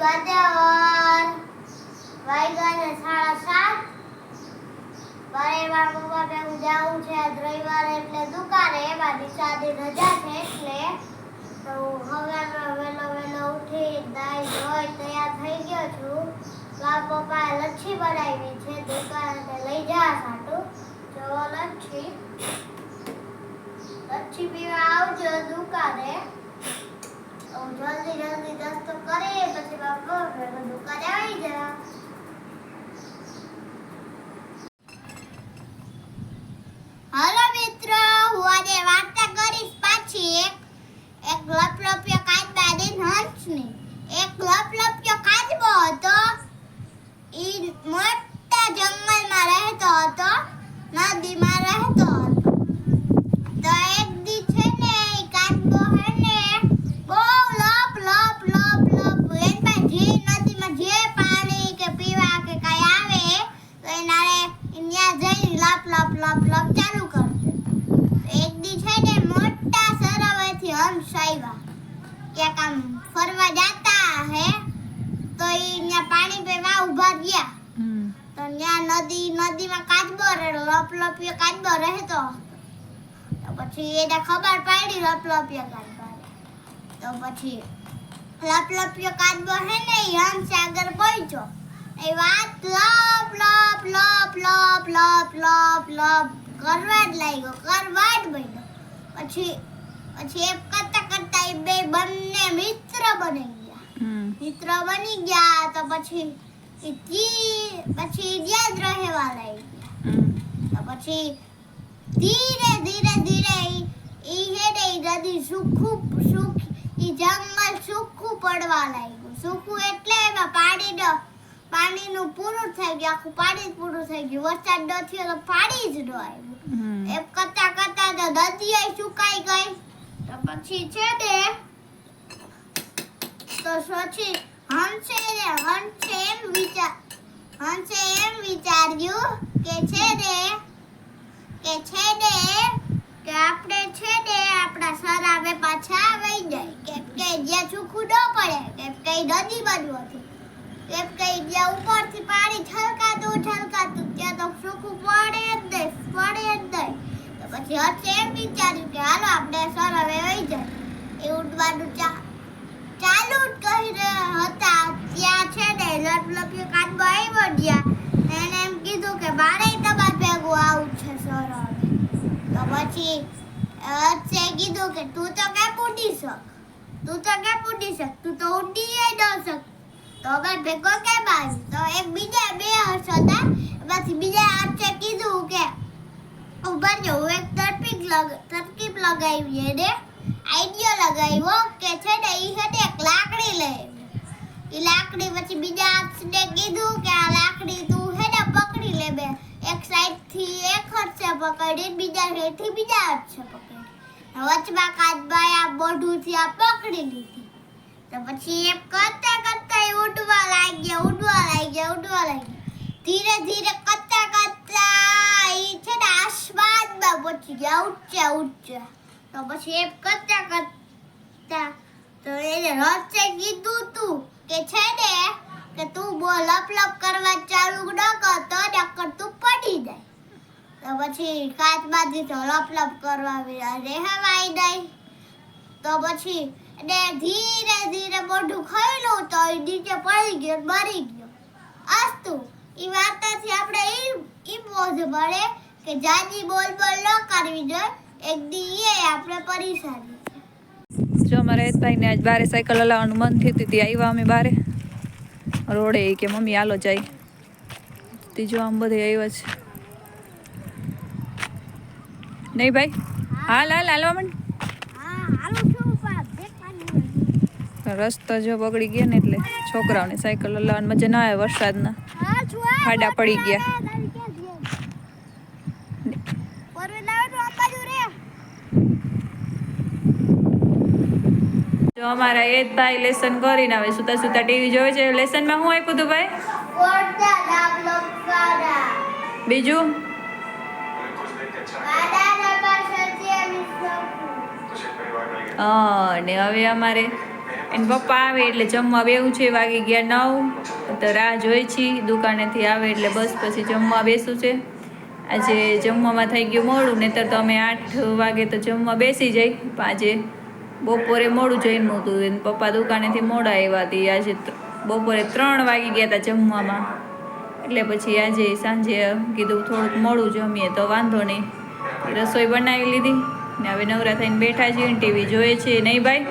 ગદાવર વાગ્યાને સાડા સાત. પરિવાર પપ્પા ભેગું જાવું છે રવિવાર એટલે દુકાને એમાં નિશાની રજા છે એટલે તો સવારમાં વહેલો વહેલો ઉઠી દાઈ ધોઈ તૈયાર થઈ ગયો છું. તો પપ્પાએ લચ્છી બનાવી છે, દુકાને લઈ જા સાટું. જો લચ્છી. લચ્છી પીવા આવજો દુકાને. જલ્દી જલ્દી નાસ્તો કરી પછી બાપા ભેગો દુકાને આવી જા હાલો મિત્રો, હું આજે વાર્તા કરીશ પાછી એક. એક લપલપ્યો કાચબા દિન હંસની એક લપલપ્યો કાચબો હતો. ઈ મોટા જંગલમાં રહેતો હતો. નદીમાં રહેતો હતો તો એક દી છે ને ઈ કાચબો હે ને બહુ લપ લપ લપ લપ એમાં જે નદીમાં જે પાણી કે પીવા કે કઈ આવે તો એનારે ત્યાં જઈને લપ લપ લપ લપ ચાલુ કરશે એક દી છે ને મોટા સરોવરથી હંસ આવ્યા ક્યાંક આમ ફરવા જાતા હે તો ઈ ત્યાં પાણી પીવા ઊભા રહ્યા. હમ. તો ત્યાં નદી નદીમાં કાચબો રહે લપલપિયો કાચબો રહેતો તો પછી એને ખબર પડી લપલપિયો કાચબો. તો પછી લપલપિયો કાચબો હે ને ઈ હંસ આગળ પહોંચ્યો. એ વાત લપ લપ લપ લપ લપ લપ લપ કરવા જ લાગ્યો કરવા જ બન્યો પછી પછી એક કરતા એ બે બંને મિત્ર બની ગયા. મિત્ર બની ગયા તો પછી પછી યાદ રહેવા લાગી ગયા તો પછી ધીરે ધીરે ધીરે ઈ ઈ હે ને ઈ નદી સૂકું સૂક ઈ જંગલ સુખું પડવા લાગ્યું. સુખું એટલે એમાં પાણીનો પાણીનું પૂરું થઈ ગયું. આખું પાણી જ પૂરું થઈ ગયું. વરસાદ ન થયો તો પાણી જ ન આવ્યું. એમ કરતા કરતા તો નદી સુકાઈ ગઈ. પછી છે તે તો પછી હંસે હંસે એમ વિચાર, હંસે એમ વિચાર્યું કે છે ને કે છે ને કે આપણે છે તે આપણા સરાવે પાછા આવી જાય. કેમ કે જ્યાં ચોખ્ખું ન પડે, કેમ કે નદી બાજુ હતી. કેમ કે જ્યાં ઉપરથી પાણી છલકાતું છલકાતું, ત્યાં તો ચોખ્ખું પડે જ નહીં પડે જ નહીં પછી એમ વિચાર્યું કે હાલો આપણે સર હવે વહી જાય. એ ઉડવાનું ચા ચાલુ કહી રહ્યા હતા. ત્યાં છે ને લપલપ્યો કાચબો આવી વળ્યા એને એમ કીધું કે મારે તમારે ભેગું આવું છે સર હવે. તો પછી અચ્છે કીધું કે તું તો કેમ ઉડી શક? તું તો કેમ ઉડી શક? તું તો ઉડી ન શક. તો અમે ભેગો કેમ આવી? તો એક બીજા બે હર્ષ હતા. એમાંથી બીજા હર્ષે કીધું કે ઊભા જો હું એક તરકીબ લગ તરકીબ લગાવી એને આઈડિયા લગાવ્યો કે છે ને ઈ છે ને એક લાકડી લે ઈ લાકડી પછી બીજા હાથને કીધું કે આ લાકડી તું છે ને પકડી લે બે એક સાઈડથી એક હાથે પકડી બીજા સાઈડથી બીજા હાથે પકડી વચમાં કાચબાઈ આ મોઢુંથી આ પકડી લીધી તો પછી એમ કરતા કરતા એ ઉડવા લાગ્યા ઉડવા લાગ્યા ઉડવા લાગ્યા ધીરે ધીરે કરતા કરતા ઈ છે ને આસમાનમાં પહોંચી ગયા ઊંચા ઊંચા તો પછી એમ કરતા કરતા તો એને રસ્તે કીધું તું કે છે ને કે તું બહુ લપ કરવા ચાલુ ન કરતો નકર તું પડી જાય. તો પછી કાચમાંથી તો લપ લપ કરવા રહેવાય નહીં. તો પછી એને ધીરે ધીરે મોઢું ખોલ્યું તો એ નીચે પડી ગયો ને મરી ગયો. અસ્તુ એ વાર્તાથી આપણે ઈ ઈ હે કે જાજી બોલ બોલ ન કરવી જોઈએ. એક દી એ આપણે પરેશાન જો અમારે હેતભાઈને આજ બારે સાયકલ હલાવવાનું મન થયું હતું ત્યાં આવ્યા અમે બારે. રોડે કે મમ્મી હાલો જાય. ત્રીજો આમ બધે આવ્યા છે. નહીં ભાઈ? હાલ હાલ હાલવા માંડ. રસ્તો જો બગડી ગયા ને એટલે છોકરાઓને સાયકલ હલાવવાની મજા ના આવે વરસાદના. ખાડા પડી ગયા. જો અમારા એ ભાઈ લેસન કરીને આવે સુતા સુતા ટીવી જોવે છે. લેસનમાં શું આપ્યું હતું ભાઈ? બીજું? હા, ને હવે અમારે એને પપ્પા આવે એટલે જમવા બેવું છે. વાગી ગયા નવ. તો રાહ જોઈ છીએ દુકાનેથી આવે એટલે બસ પછી જમવા બેસું છે. આજે જમવામાં થઈ ગયું મોડું. નહીતર તો અમે આઠ વાગે તો જમવા બેસી જાય પાંચે બપોરે મોડું જઈને હતું એને પપ્પા દુકાનેથી મોડા આવ્યા હતી આજે બપોરે ત્રણ વાગી ગયા હતા જમવામાં. એટલે પછી આજે સાંજે કીધું થોડુંક મોડું જમીએ તો વાંધો નહીં. રસોઈ બનાવી લીધી ને હવે નવરા થઈને બેઠા છીએ ટીવી જોઈએ છીએ. નહીં ભાઈ?